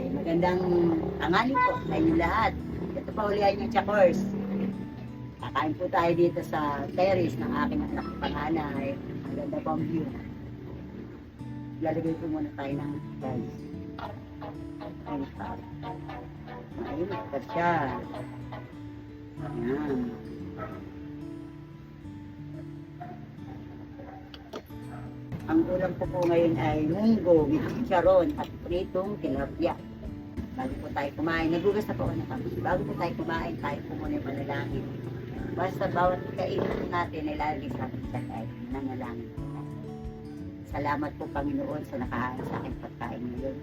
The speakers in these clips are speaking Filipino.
Ay, magandang tangali po sa inyo lahat. Ito pa ulihan yung Chakors. Kakain po tayo dito sa terrace ng aking anak na panganay. Ang ganda po ang view. Lalagay po muna tayo ng guys. Ayun pa. Mainit pa siya. Ayan. Ang ulam ko po ngayon ay munggo charon at pritong tilapia. Bago po tayo kumain, nagugas na po ako ng kami. Bago po tayo kumain, tayo po muna manalangin. Basta bawat kainin natin ay lagi sa ating sakay. Nanalangin po tayo. Salamat po Panginoon sa nakahaan sa aking pagkain ngayon.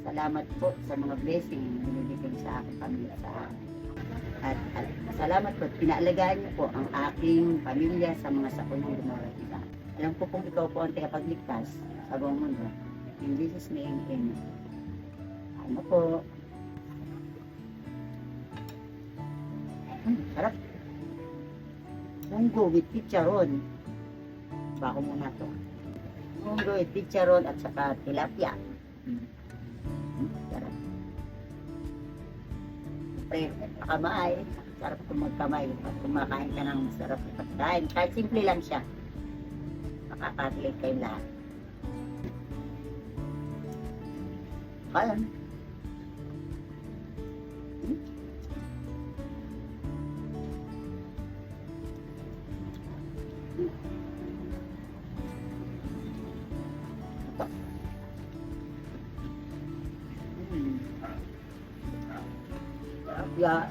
Salamat po sa mga blessing na binibigay sa aking pamilya sa akin. At, at salamat po, pinaalagaan niyo po ang aking pamilya sa mga sakunang dumarating sa akin. Alam ko kung ikaw po ang tagapagligtas sa buong mundo. In Jesus' name, Amen. Ano po? Hmm, sarap. Munggo with chicharon. Bako muna to. Munggo with chicharon at saka tilapia. Hmm. Hmm, sarap. Pre, kamay. Sarap kung magkamay. Pag kumakain ka ng masarap na pagkain. Kahit simple lang siya. Makakatilig kayo lahat. Kaya. Ya.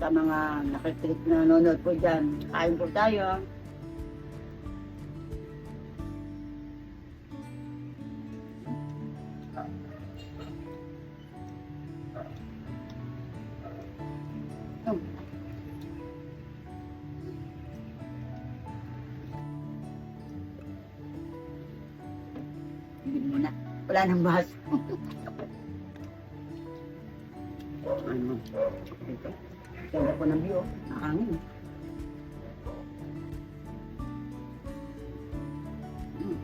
Sa mga nakikinig na nanonood po dyan, kain po tayo. Wala nang bahas. ano? Ito. Ganda po ng view. Nakangin. Hmm.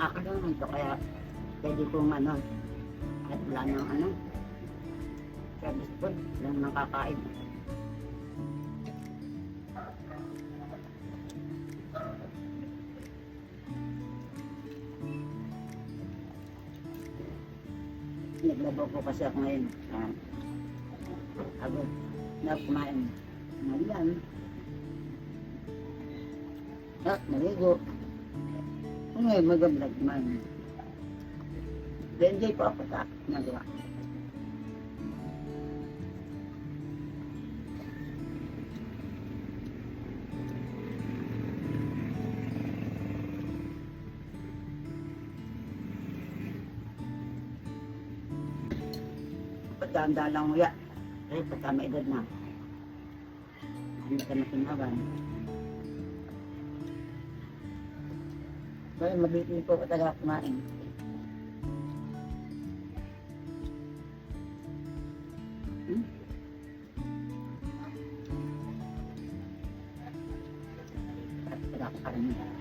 Ako lang ito kaya pwede kong ano kahit wala nang ano service food lang nakakain. Naglabaw po kasi ako ngayon. Ah, agad na kumain. Ngayon. At naligo. Ngayon mag-vlog man. Enjoy po ako sa nagawa. Pagkanda lang mo ya. Eh, pagka edad na. Hindi ka na kinaban. Kaya mabitin po ko talaga kumain. Hmm? At wala ko karamihan.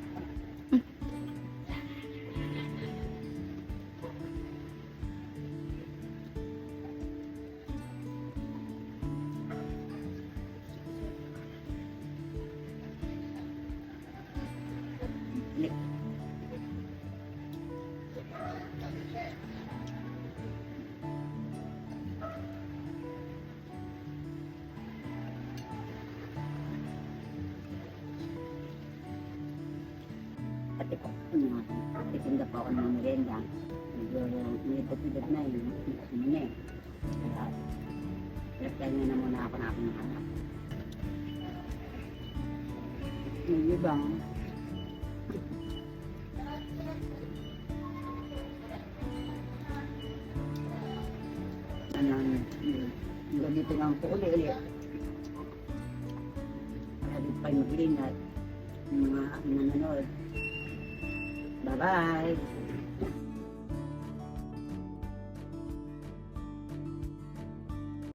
Po, ano, titinda po ako ng merenda. Medyo edad na yun. Ano na eh. Reply na muna ako na ako ng anak. May ibang ano, ganito lang po uli-uli. Sabi pa yung maglingat, yung mga nanonood. 拜拜。